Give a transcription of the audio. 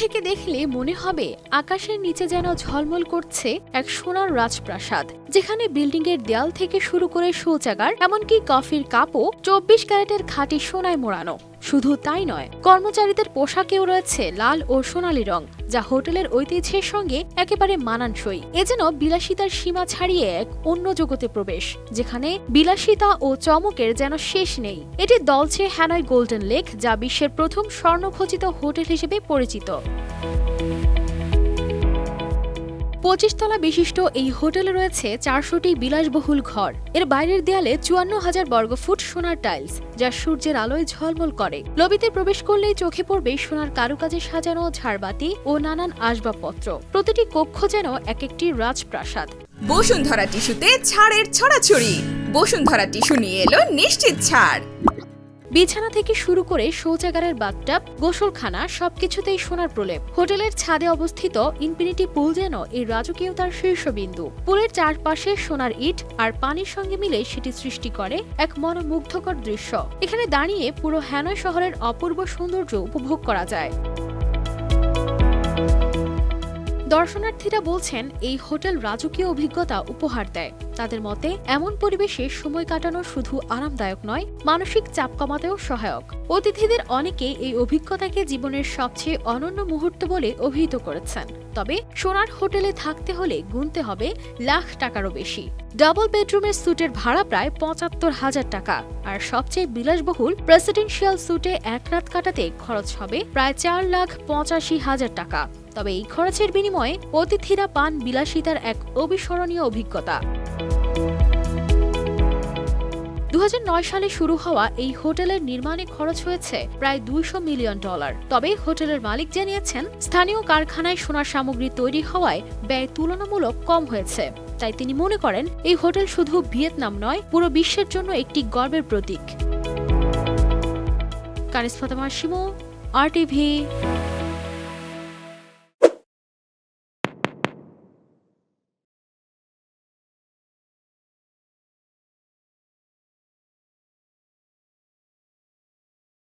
থেকে দেখলে মনে হবে আকাশের নিচে যেন ঝলমল করছে এক সোনার রাজপ্রাসাদ, যেখানে বিল্ডিং এর দেয়াল থেকে শুরু করে শৌচাগার, এমনকি কফির কাপও চব্বিশ ক্যারেটের খাঁটি সোনায় মোড়ানো। শুধু তাই নয়, কর্মচারীদের পোশাকেও রয়েছে লাল ও সোনালি রং, যা হোটেলের ঐতিহ্যের সঙ্গে একেবারে মানানসই। এ যেন বিলাসিতার সীমা ছাড়িয়ে এক অন্য জগতে প্রবেশ, যেখানে বিলাসিতা ও চমকের যেন শেষ নেই। এটি দলছে হ্যানয় গোল্ডেন লেক, যা বিশ্বের প্রথম স্বর্ণখচিত হোটেল হিসেবে পরিচিত। পঁচিশ তলা বিশিষ্ট এই হোটেলে রয়েছে চারশোটি বিলাসবহুল ঘর। এর বাইরের দেয়ালে চুয়ান্ন হাজার বর্গফুট সোনার টাইলস, যা সূর্যের আলোয় ঝলমল করে। লবিতে প্রবেশ করলেই চোখে পড়বে সোনার কারুকাজে সাজানো ঝাড়বাতি ও নানান আসবাবপত্র। প্রতিটি কক্ষ যেন এক একটি রাজপ্রাসাদ। বসুন্ধরা টিস্যুতে ছাড়ের ছড়াছড়ি। বসুন্ধরা টিস্যু নিয়ে এলো নিশ্চিত ছাড়। বিছানা থেকে শুরু করে শৌচাগারের বাথটাব, গোসলখানা, সবকিছুতেই সোনার প্রলেপ। হোটেলের ছাদে অবস্থিত ইনফিনিটি পুল যেন এই রাজকীয়তার শীর্ষবিন্দু। পুলের চারপাশে সোনার ইট আর পানির সঙ্গে মিলে সেটি সৃষ্টি করে এক মনোমুগ্ধকর দৃশ্য। এখানে দাঁড়িয়ে পুরো হ্যানয় শহরের অপূর্ব সৌন্দর্য উপভোগ করা যায়। দর্শনার্থীরা বলছেন, এই হোটেল রাজকীয় অভিজ্ঞতা উপহার দেয়। তাদের মতে, এমন পরিবেশে সময় কাটানো শুধু আরামদায়ক নয়, মানসিক চাপ কমাতেও সহায়ক। অতিথিদের অনেকে এই অভিজ্ঞতাকে জীবনের সবচেয়ে অনন্য মুহূর্ত বলে অভিহিত করেছেন। তবে সোনার হোটেলে থাকতে হলে গুনতে হবে লাখ টাকারও বেশি। ডাবল বেডরুমের স্যুটের ভাড়া প্রায় পঁচাত্তর হাজার টাকা। আর সবচেয়ে বিলাসবহুল প্রেসিডেন্সিয়াল স্যুটে এক রাত কাটাতে খরচ হবে প্রায় চার লাখ পঁচাশি হাজার টাকা। তবে এই খরচের বিনিময়ে অতিথিরা পান বিলাসিতার এক অবিস্মরণীয় অভিজ্ঞতা। দু হাজার নয় সালে শুরু হওয়া এই হোটেলের নির্মাণে খরচ হয়েছে প্রায় দুইশো মিলিয়ন ডলার। তবে হোটেলের মালিক জানিয়েছেন, স্থানীয় কারখানায় সোনার সামগ্রী তৈরি হওয়ায় ব্যয় তুলনামূলক কম হয়েছে। তাই তিনি মনে করেন, এই হোটেল শুধু ভিয়েতনাম নয়, পুরো বিশ্বের জন্য একটি গর্বের প্রতীক। Kanis Fatema, Shimu R TV